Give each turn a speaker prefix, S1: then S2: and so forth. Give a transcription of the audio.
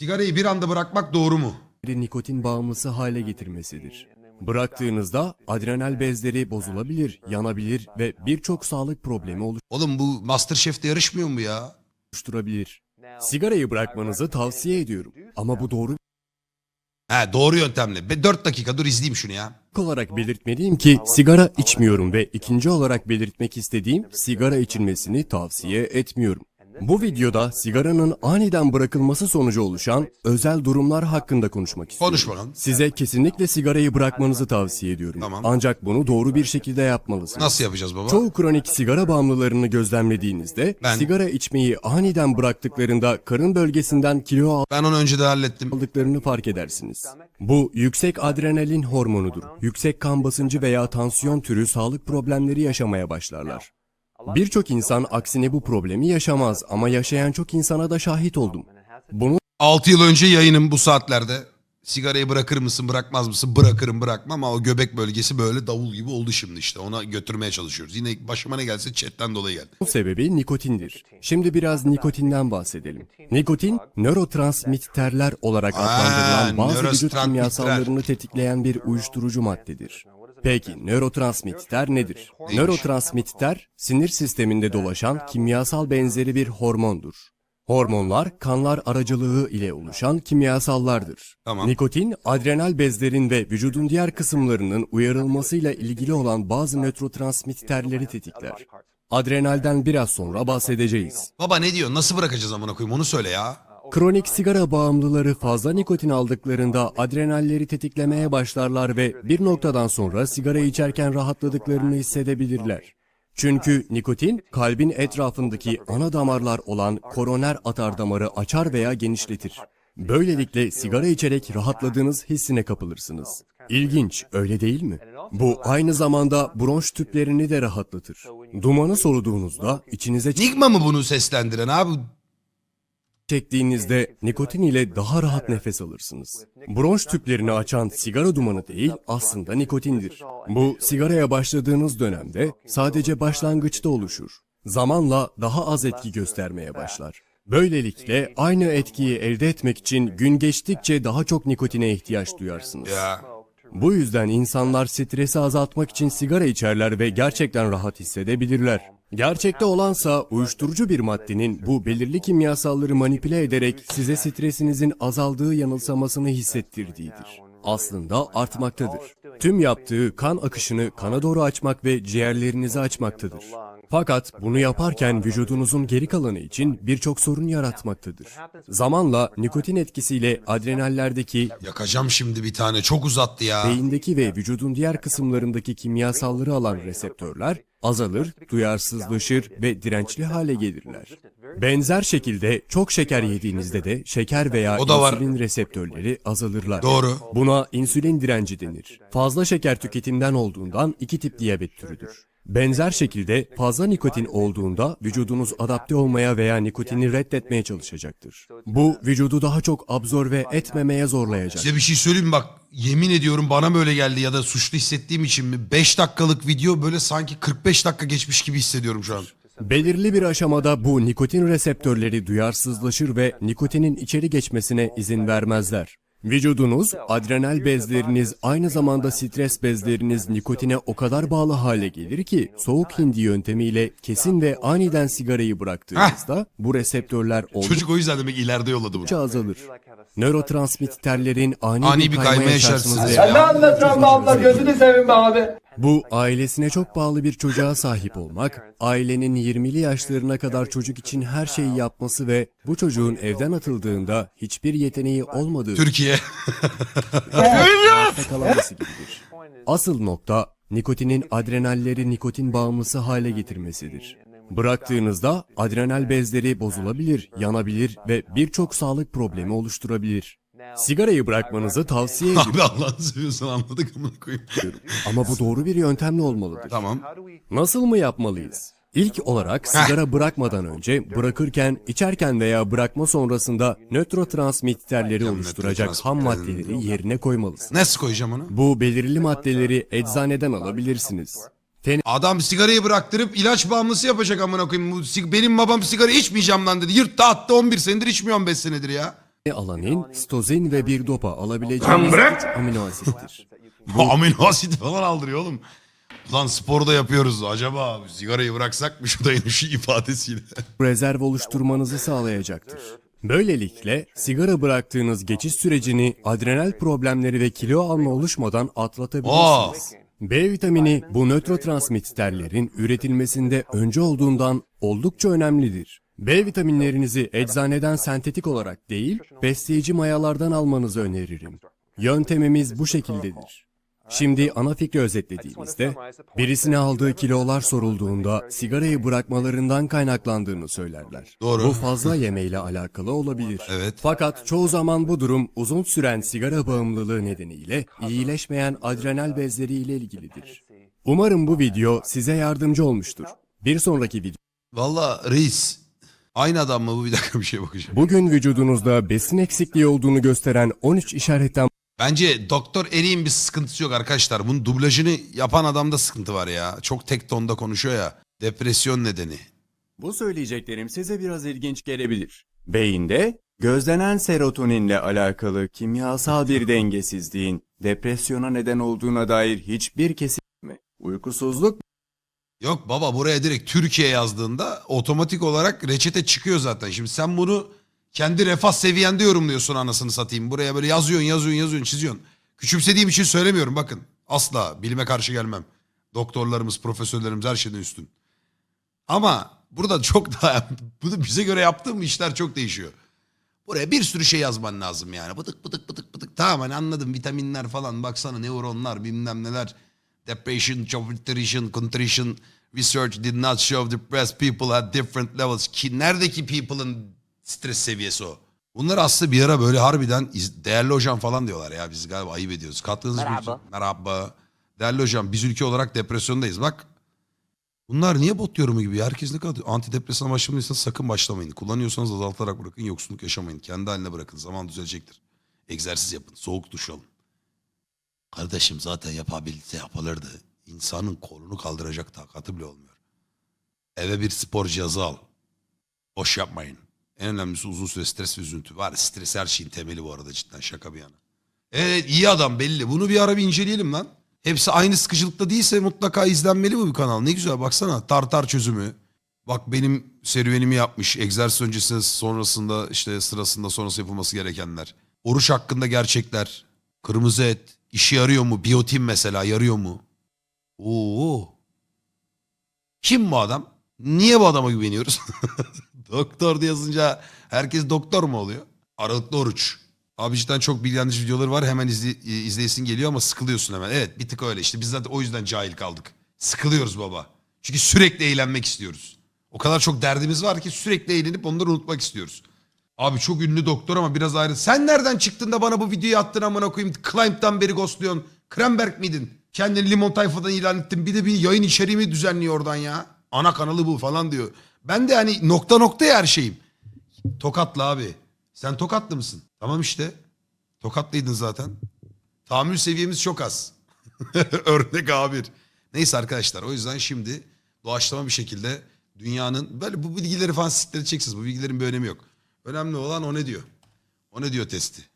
S1: Sigarayı bir anda bırakmak doğru mu?
S2: nikotin bağımlısı hale getirmesidir. Bıraktığınızda adrenal bezleri bozulabilir, yanabilir ve birçok sağlık problemi
S1: Oğlum bu Masterchef'te yarışmıyor mu ya?
S2: oluşturabilir. Sigarayı bırakmanızı tavsiye ediyorum. Ama bu doğru
S1: He doğru yöntemle. Be 4 dakika dur izleyeyim şunu ya.
S2: İlk olarak belirtmeliyim ki sigara içmiyorum ve ikinci olarak belirtmek istediğim sigara içilmesini tavsiye etmiyorum. Bu videoda sigaranın aniden bırakılması sonucu oluşan özel durumlar hakkında konuşmak istiyorum.
S1: Konuş bakalım.
S2: Size kesinlikle sigarayı bırakmanızı tavsiye ediyorum.
S1: Tamam.
S2: Ancak bunu doğru bir şekilde yapmalısınız.
S1: Nasıl yapacağız baba?
S2: Çoğu kronik sigara bağımlılarını gözlemlediğinizde
S1: Ben-
S2: sigara içmeyi aniden bıraktıklarında karın bölgesinden kilo
S1: Ben onu önce de hallettim.
S2: aldıklarını fark edersiniz. Bu yüksek adrenalin hormonudur. Yüksek kan basıncı veya tansiyon türü sağlık problemleri yaşamaya başlarlar. Birçok insan aksine bu problemi yaşamaz ama yaşayan çok insana da şahit oldum. Bunun
S1: 6 yıl önce yayınım bu saatlerde. Sigarayı bırakır mısın bırakmaz mısın? Bırakırım bırakmam ama o göbek bölgesi böyle davul gibi oldu şimdi işte. Ona götürmeye çalışıyoruz. Yine başıma ne gelse chatten dolayı geldi.
S2: sebebi nikotindir. Şimdi biraz nikotinden bahsedelim. Nikotin, nörotransmitterler olarak
S1: Aa,
S2: adlandırılan bazı vücut
S1: nörotransmitterler.
S2: kimyasallarını tetikleyen bir uyuşturucu maddedir. Peki nörotransmitter nedir? Nörotransmitter, sinir sisteminde dolaşan kimyasal benzeri bir hormondur. Hormonlar kanlar aracılığı ile oluşan kimyasallardır.
S1: Tamam.
S2: Nikotin, adrenal bezlerin ve vücudun diğer kısımlarının uyarılmasıyla ilgili olan bazı nörotransmitterleri tetikler. Adrenalden biraz sonra bahsedeceğiz.
S1: Baba ne diyor? Nasıl bırakacağız amına koyayım onu söyle ya.
S2: Kronik sigara bağımlıları fazla nikotin aldıklarında adrenalleri tetiklemeye başlarlar ve bir noktadan sonra sigara içerken rahatladıklarını hissedebilirler. Çünkü nikotin kalbin etrafındaki ana damarlar olan koroner atardamarı açar veya genişletir. Böylelikle sigara içerek rahatladığınız hissine kapılırsınız. İlginç, öyle değil mi? Bu aynı zamanda bronş tüplerini de rahatlatır. Dumanı soluduğunuzda içinize
S1: Nigma mı bunu seslendiren abi?
S2: Çektiğinizde nikotin ile daha rahat nefes alırsınız. Bronş tüplerini açan sigara dumanı değil aslında nikotindir. Bu sigaraya başladığınız dönemde sadece başlangıçta oluşur. Zamanla daha az etki göstermeye başlar. Böylelikle aynı etkiyi elde etmek için gün geçtikçe daha çok nikotine ihtiyaç duyarsınız.
S1: Ya.
S2: Bu yüzden insanlar stresi azaltmak için sigara içerler ve gerçekten rahat hissedebilirler. Gerçekte olansa uyuşturucu bir maddenin bu belirli kimyasalları manipüle ederek size stresinizin azaldığı yanılsamasını hissettirdiğidir. Aslında artmaktadır. Tüm yaptığı kan akışını kana doğru açmak ve ciğerlerinizi açmaktadır. Fakat bunu yaparken vücudunuzun geri kalanı için birçok sorun yaratmaktadır. Zamanla nikotin etkisiyle adrenallerdeki
S1: Yakacağım şimdi bir tane. Çok uzattı ya.
S2: beyindeki ve vücudun diğer kısımlarındaki kimyasalları alan reseptörler azalır, duyarsızlaşır ve dirençli hale gelirler. Benzer şekilde çok şeker yediğinizde de şeker veya
S1: O da var.
S2: insülin reseptörleri azalırlar.
S1: Doğru.
S2: Buna insülin direnci denir. Fazla şeker tüketimden olduğundan iki tip diyabet türüdür. Benzer şekilde fazla nikotin olduğunda vücudunuz adapte olmaya veya nikotini reddetmeye çalışacaktır. Bu vücudu daha çok absorbe etmemeye zorlayacaktır.
S1: Size bir şey söyleyeyim mi? bak. Yemin ediyorum bana böyle geldi ya da suçlu hissettiğim için mi? 5 dakikalık video böyle sanki 45 dakika geçmiş gibi hissediyorum şu an.
S2: Belirli bir aşamada bu nikotin reseptörleri duyarsızlaşır ve nikotinin içeri geçmesine izin vermezler. Vücudunuz, adrenal bezleriniz, aynı zamanda stres bezleriniz nikotine o kadar bağlı hale gelir ki soğuk hindi yöntemiyle kesin ve aniden sigarayı bıraktığınızda bu reseptörler oldukça
S1: Çocuk o yüzden demek ileride yolladı bunu.
S2: azalır. Nörotransmitterlerin ani,
S1: Ani
S2: bir kaymaya
S1: yaşarsınız ya.
S3: Ne anlatıyorsun be abla gözünü seveyim be abi.
S2: Bu ailesine çok bağlı bir çocuğa sahip olmak, ailenin 20'li yaşlarına kadar çocuk için her şeyi yapması ve bu çocuğun evden atıldığında hiçbir yeteneği olmadığı
S1: Türkiye.
S2: hayatta kalaması gibidir. Asıl nokta nikotinin adrenalleri nikotin bağımlısı hale getirmesidir. Bıraktığınızda adrenal bezleri bozulabilir, yanabilir ve birçok sağlık problemi oluşturabilir. Sigarayı bırakmanızı tavsiye ediyorum
S1: Abi Allah'ını seviyorsan anladık amına koyayım.
S2: ama bu doğru bir yöntemle olmalıdır.
S1: tamam.
S2: Nasıl mı yapmalıyız? İlk olarak sigara bırakmadan önce, bırakırken, içerken veya bırakma sonrasında nötrotransmitterleri oluşturacak ham maddeleri yerine koymalısın.
S1: Nasıl koyacağım onu?
S2: Bu belirli maddeleri eczaneden alabilirsiniz.
S1: Adam sigarayı bıraktırıp ilaç bağımlısı yapacak amına koyayım. Bu sig- Benim babam sigara içmeyeceğim lan dedi. Yırttı attı 11 senedir içmiyor 15 senedir ya.
S2: Alanin, stozin ve bir dopa alabileceğiniz üç amino asittir.
S1: Amino asit falan aldırıyor oğlum. Lan spor da yapıyoruz. Acaba sigarayı bıraksak mı şu dayının şu ifadesiyle?
S2: rezerv oluşturmanızı sağlayacaktır. Böylelikle sigara bıraktığınız geçiş sürecini adrenal problemleri ve kilo alma oluşmadan atlatabilirsiniz. B vitamini bu nötrotransmitterlerin üretilmesinde önce olduğundan oldukça önemlidir. B vitaminlerinizi eczaneden sentetik olarak değil, besleyici mayalardan almanızı öneririm. Yöntemimiz bu şekildedir. Şimdi ana fikri özetlediğimizde, birisine aldığı kilolar sorulduğunda sigarayı bırakmalarından kaynaklandığını söylerler.
S1: Doğru.
S2: Bu fazla yemeyle alakalı olabilir.
S1: Evet.
S2: Fakat çoğu zaman bu durum uzun süren sigara bağımlılığı nedeniyle iyileşmeyen adrenal bezleriyle ilgilidir. Umarım bu video size yardımcı olmuştur. Bir sonraki video
S1: Valla reis. Aynı adam mı bu? Bir dakika bir şeye bakacağım.
S2: Bugün vücudunuzda besin eksikliği olduğunu gösteren 13 işaretten
S1: Bence Doktor Eri'nin bir sıkıntısı yok arkadaşlar. Bunun dublajını yapan adamda sıkıntı var ya. Çok tek tonda konuşuyor ya. Depresyon nedeni.
S4: Bu söyleyeceklerim size biraz ilginç gelebilir. Beyinde gözlenen serotoninle alakalı kimyasal bir dengesizliğin depresyona neden olduğuna dair hiçbir kesin mi? Uykusuzluk
S1: Yok baba buraya direkt Türkiye yazdığında otomatik olarak reçete çıkıyor zaten. Şimdi sen bunu kendi refah seviyende yorumluyorsun anasını satayım. Buraya böyle yazıyorsun yazıyorsun yazıyorsun çiziyorsun. Küçümsediğim için söylemiyorum bakın. Asla bilime karşı gelmem. Doktorlarımız, profesörlerimiz her şeyden üstün. Ama burada çok daha bunu bize göre yaptığım işler çok değişiyor. Buraya bir sürü şey yazman lazım yani. Bıdık bıdık bıdık bıdık. Tamam hani anladım vitaminler falan baksana nöronlar bilmem neler. Depression, contrition, contrition research did not show depressed people had different levels. Ki neredeki people'ın stres seviyesi o? Bunlar aslında bir ara böyle harbiden iz- değerli hocam falan diyorlar ya biz galiba ayıp ediyoruz. Kattığınız Merhaba. Merhaba. Değerli hocam biz ülke olarak depresyondayız bak. Bunlar niye bot yorumu gibi? Herkes ne kadar antidepresan başlamadıysanız sakın başlamayın. Kullanıyorsanız azaltarak bırakın. Yoksunluk yaşamayın. Kendi haline bırakın. Zaman düzelecektir. Egzersiz yapın. Soğuk duş alın. Kardeşim zaten yapabilse yapılırdı. İnsanın kolunu kaldıracak takatı bile olmuyor. Eve bir spor cihazı al. Boş yapmayın. En önemlisi uzun süre stres ve üzüntü. Var stres her şeyin temeli bu arada cidden şaka bir yana. Evet iyi adam belli. Bunu bir ara bir inceleyelim lan. Hepsi aynı sıkıcılıkta değilse mutlaka izlenmeli bu bir kanal. Ne güzel baksana tartar çözümü. Bak benim serüvenimi yapmış. Egzersiz öncesinde sonrasında işte sırasında sonrası yapılması gerekenler. Oruç hakkında gerçekler. Kırmızı et. İşe yarıyor mu? Biyotin mesela yarıyor mu? Oo. Kim bu adam? Niye bu adama güveniyoruz? doktor diye yazınca herkes doktor mu oluyor? Aralıklı oruç. Abi çok bilgilendirici videoları var. Hemen izle, izleyesin geliyor ama sıkılıyorsun hemen. Evet bir tık öyle işte. Biz zaten o yüzden cahil kaldık. Sıkılıyoruz baba. Çünkü sürekli eğlenmek istiyoruz. O kadar çok derdimiz var ki sürekli eğlenip onları unutmak istiyoruz. Abi çok ünlü doktor ama biraz ayrı. Sen nereden çıktın da bana bu videoyu attın amına koyayım? Climb'dan beri ghostluyorsun. Kramberg miydin? Kendini limon tayfadan ilan ettin. Bir de bir yayın içeriği mi düzenliyor oradan ya? Ana kanalı bu falan diyor. Ben de hani nokta nokta her şeyim. Tokatlı abi. Sen Tokatlı mısın? Tamam işte. Tokatlıydın zaten. Tahammül seviyemiz çok az. Örnek A1. Neyse arkadaşlar o yüzden şimdi doğaçlama bir şekilde dünyanın böyle bu bilgileri falan edeceksiniz. Bu bilgilerin bir önemi yok. Önemli olan o ne diyor. O ne diyor testi.